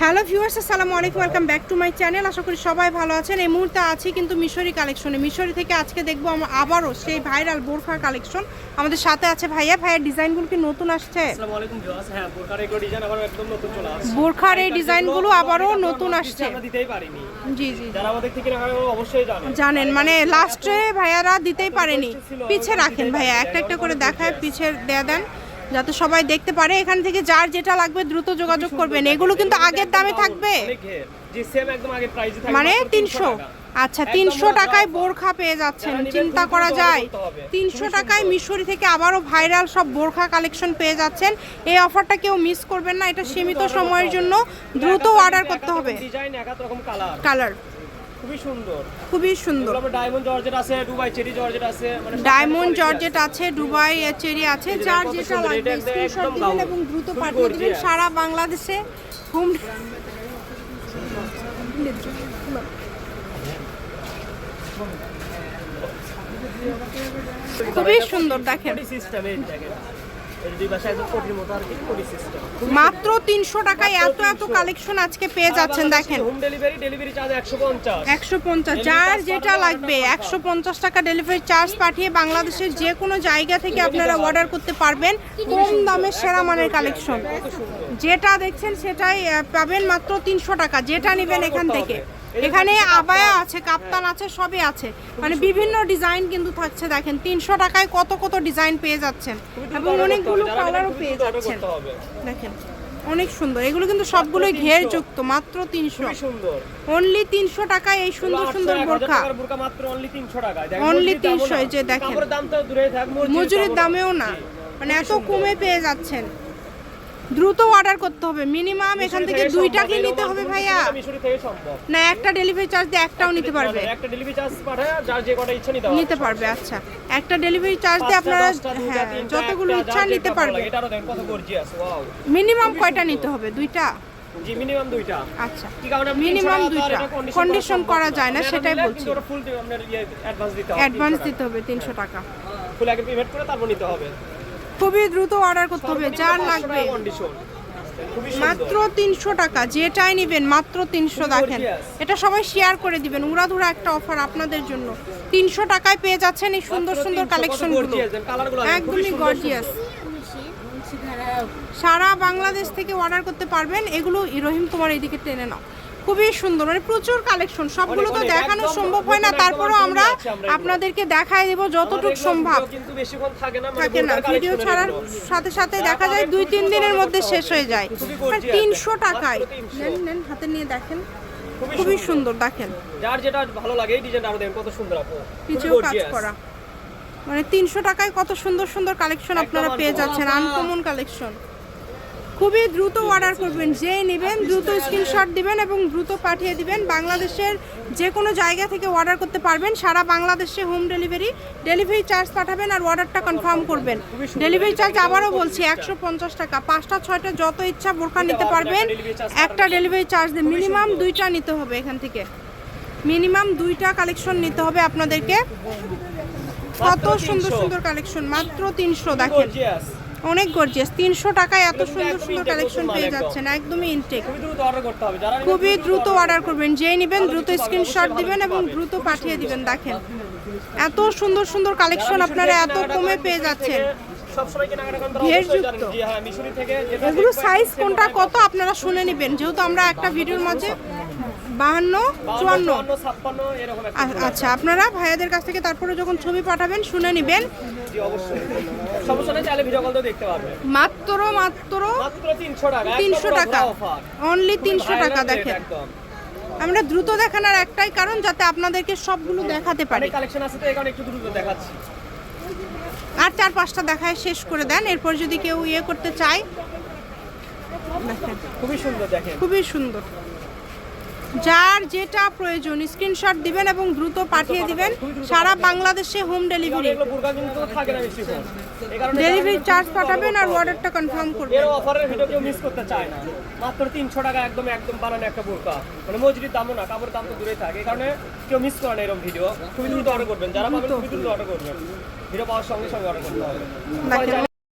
Hello viewers আসসালামু আলাইকুম welcome back to my channel. আশা করি সবাই ভালো আছেন। এই মুহূর্তে আছি কিন্তু মিশরি কালেকশনে। মিশরি থেকে আজকে দেখব আমরা আবারও সেই ভাইরাল বোরখা কালেকশন। আমাদের সাথে আছে ভাইয়া। ভাইয়ের ডিজাইনগুলো কি নতুন আসছে? হ্যাঁ বোরখার এই ডিজাইনগুলো আবারও নতুন আসছে। জি জি। জানেন মানে লাস্টে ভাইয়ারা দিতেই পারেনি। পিছে রাখেন ভাইয়া। একটা একটা করে দেখায় পিছে দেয়া দেন। যাতে সবাই দেখতে পারে এখান থেকে যার যেটা লাগবে দ্রুত যোগাযোগ করবেন। এগুলো কিন্তু আগের দামে থাকবে। মানে তিনশো আচ্ছা তিনশো টাকায় বোরখা পেয়ে যাচ্ছেন চিন্তা করা যায়। তিনশো টাকায় মিশরি থেকে আবারও ভাইরাল সব বোরখা কালেকশন পেয়ে যাচ্ছেন। এই অফারটা কেউ মিস করবেন না এটা সীমিত সময়ের জন্য দ্রুত অর্ডার করতে হবে। কালার খুবই সুন্দর। খুবই সুন্দর। ডায়মন্ড জর্জেট আছে দুবাই চেরি জর্জেট আছে মানে ডায়মন্ড জর্জেট আছে। দুবাই চেরি আছে যার যেটা লাগবে স্ক্রিনশট দিবেন এবং দ্রুত পাঠিয়ে দিবেন সারা বাংলাদেশে। হোম খুবই সুন্দর দেখেন। সিস্টেম এই দেখেন। মাত্র তিনশো টাকায় এত এত কালেকশন আজকে পেয়ে যাচ্ছেন দেখেন। হোম ডেলিভারি ডেলিভারি চার্জ 150 একশো পঞ্চাশ। যার যেটা লাগবে একশো পঞ্চাশ টাকা ডেলিভারি চার্জ পাঠিয়ে বাংলাদেশের যে কোনো জায়গা থেকে আপনারা অর্ডার করতে পারবেন। কম দামে সেরা মানের কালেকশন যেটা দেখছেন সেটাই পাবেন মাত্র তিনশো টাকা। যেটা নেবেন এখান থেকে। এখানে আবায়া আছে কাপ্তান আছে সবই আছে। মানে বিভিন্ন ডিজাইন কিন্তু থাকছে দেখেন। তিনশো টাকায় কত কত ডিজাইন পেয়ে যাচ্ছেন। এবং অনেকগুলো কালারও পেয়ে যাচ্ছেন। দেখেন অনেক সুন্দর। এগুলো কিন্তু সবগুলোই ঘের যুক্ত মাত্র তিনশো। অনলি তিনশো টাকায় এই সুন্দর সুন্দর বোরখা। বোরকা অনলি 300 টাকা দেখেন Only মজুরির দামও 300 না। এই যে দেখেন। মজুরির দামেও না। মানে এত কমে পেয়ে যাচ্ছেন। দ্রুত অর্ডার করতে হবে। মিনিমাম এখান থেকে দুইটা কি নিতে হবে ভাইয়া। না একটা ডেলিভারি চার্জ দিয়ে একটাও নিতে পারবে। একটা ডেলিভারি চার্জ পাঠায় যার যে কটা ইচ্ছা নিতে নিতে পারবে আচ্ছা। একটা ডেলিভারি চার্জ দিয়ে আপনারা হ্যাঁ যতগুলো ইচ্ছা নিতে পারবে। এটারও দেখেন কত গর্জিয়াস ওয়াও মিনিমাম কয়টা নিতে হবে? দুইটা? জি মিনিমাম দুইটা। আচ্ছা। কি কারণে Minimum দুইটা। Condition করা যায় না, সেটাই বলছি। ফুল আপনার ইয়ে অ্যাডভান্স দিতে হবে অ্যাডভান্স দিতে হবে তিনশো টাকা। ফুল আগে পেমেন্ট করে তারপর নিতে হবে। খুবই দ্রুত অর্ডার করতে হবে যার লাগবে। মাত্র তিনশো টাকা যেটাই নেবেন মাত্র তিনশো দেখেন। এটা সবাই শেয়ার করে দিবেন উড়াধুরা একটা অফার আপনাদের জন্য। তিনশো টাকায় পেয়ে যাচ্ছেন এই সুন্দর সুন্দর কালেকশন একদমই গর্জিয়াস সারা বাংলাদেশ থেকে অর্ডার করতে পারবেন। এগুলো রহিম তোমার এইদিকে টেনে নাও। খুবই সুন্দর মানে প্রচুর কালেকশন সবগুলো তো দেখানো সম্ভব হয় না তারপরও আমরা। আপনাদেরকে দেখায় দেব যতটুকু সম্ভব। থাকে না মানে ভিডিও ছাড়ার সাথে সাথে দেখা যায় দুই তিন দিনের মধ্যে শেষ হয়ে যায়। তিনশো টাকায়। নেন নেন হাতে নিয়ে দেখেন। খুবই সুন্দর। দেখেন। যার যেটা ভালো লাগে এই ডিজাইনটা আরও দেখেন কত সুন্দর আপু। পিছেও কাজ করা। মানে তিনশো টাকায় কত সুন্দর সুন্দর কালেকশন আপনারা পেয়ে যাচ্ছেন আনকমন কালেকশন খুবই দ্রুত অর্ডার করবেন। যেই নেবেন, দ্রুত স্ক্রিনশট দিবেন এবং দ্রুত পাঠিয়ে দিবেন। বাংলাদেশের যে কোনো জায়গা থেকে অর্ডার করতে পারবেন। সারা বাংলাদেশে হোম ডেলিভারি ডেলিভারি চার্জ পাঠাবেন আর অর্ডারটা কনফার্ম করবেন। ডেলিভারি চার্জ আবারও বলছি, একশো পঞ্চাশ টাকা। পাঁচটা, ছয়টা যত ইচ্ছা বোরখা নিতে পারবেন। একটা ডেলিভারি চার্জ দিয়ে মিনিমাম দুইটা নিতে হবে এখান থেকে। মিনিমাম দুইটা কালেকশন নিতে হবে আপনাদেরকে। কত সুন্দর সুন্দর কালেকশন মাত্র তিনশো, দেখেন। অনেক গর্জিয়াস তিনশো টাকায় এত সুন্দর সুন্দর কালেকশন পেয়ে। যাচ্ছেন একদমই ইনটেক খুবই দ্রুত অর্ডার করবেন যেই নেবেন দ্রুত স্ক্রিনশট দিবেন এবং দ্রুত পাঠিয়ে দিবেন দেখেন। এত সুন্দর সুন্দর কালেকশন আপনারা এত কমে পেয়ে যাচ্ছেন। হ্যাঁ এগুলো সাইজ কোনটা কত আপনারা শুনে নেবেন যেহেতু আমরা একটা ভিডিওর মাঝে বাহান্ন চুয়ান্ন। আচ্ছা আপনারা ভাইয়াদের কাছ থেকে তারপরে যখন ছবি পাঠাবেন শুনে নেবেন। ভিডিও কল দিয়ে দেখতে পারবে। মাত্র মাত্র মাত্র 300 টাকা তিনশো টাকা। অনলি তিনশো টাকা দেখেন। একদম। আমরা দ্রুত দেখানোর একটাই কারণ যাতে আপনাদেরকে সবগুলো দেখাতে পারি। কালেকশন আছে তো কারণে একটু দ্রুত দেখাচ্ছি। আর চার পাঁচটা দেখায় শেষ করে দেন। এরপর যদি কেউ ইয়ে করতে চায় খুবই সুন্দর দেখেন। খুবই সুন্দর। যার যেটা প্রয়োজন স্ক্রিনশট দিবেন এবং দ্রুত পাঠিয়ে দিবেন। সারা বাংলাদেশে হোম ডেলিভারি ডেলিভারি চার্জ পাঠাবেন আর অর্ডারটা কনফার্ম করবেন। এর অফারের ভিডিও কেউ মিস করতে চায় না। মাত্র তিনশো টাকা একদম একদম বানানো একটা বোরকা। মানে মজুরি দামও না কাপড় দাম তো দূরে থাকে। এই কারণে কেউ মিস করে না এরকম ভিডিও খুবই দ্রুত অর্ডার করবেন। যারা পাবেন খুবই দ্রুত অর্ডার করবেন। ভিডিও পাওয়ার সঙ্গে সঙ্গে অর্ডার করতে হবে।